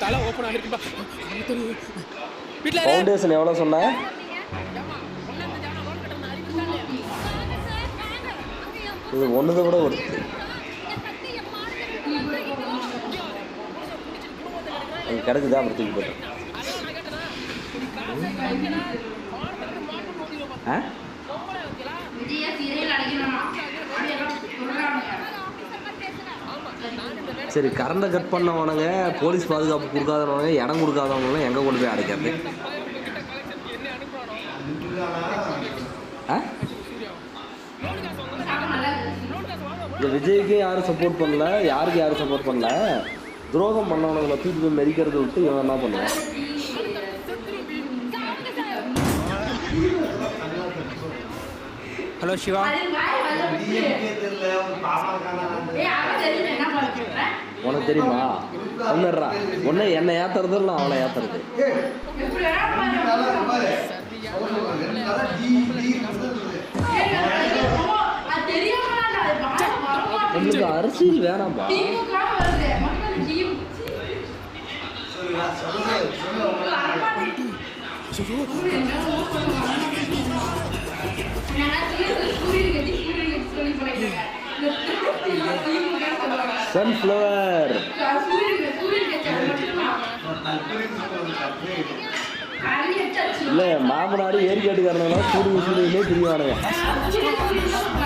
தலை ஓப்பன் ஆகிருக்குப்பா வீட்டில் ஃபவுண்டேஷன் எவ்வளோ சொன்னேன் இது ஒன்றுது கூட ஒரு அது கிடக்குதா அப்புறம் தூக்கி போட்டேன். ஆ? சரி கரண்டை கட் பண்ணவனுங்க போலீஸ் பாதுகாப்பு கொடுக்காதவனுங்க இடம் கொடுக்காதவங்களாம் எங்கே கொண்டு போய் அடைக்கிறது? ஆ? இந்த விஜய்க்கு யாரும் சப்போர்ட் பண்ணல யாருக்கு யாரும் சப்போர்ட் பண்ணல? துரோகம் பண்ணவனுங்களை தூக்கி போய் மெதிக்கிறத விட்டு இவன் என்ன பண்ணுவான்? ஹலோ சிவா உனக்கு தெரியுமா? ஒன்னுடுறா ஒன்று என்னை ஏத்துறது இல்லை அவளை ஏத்துறது. உங்களுக்கு அரசியல் வேணாம்பா திமுக சன்ஃப்ளவர் இல்லை மாமனார் ஏரிக்காட்டுக்காரனால சூடு சூடுன்னே திரிவானுங்க. சூரியன்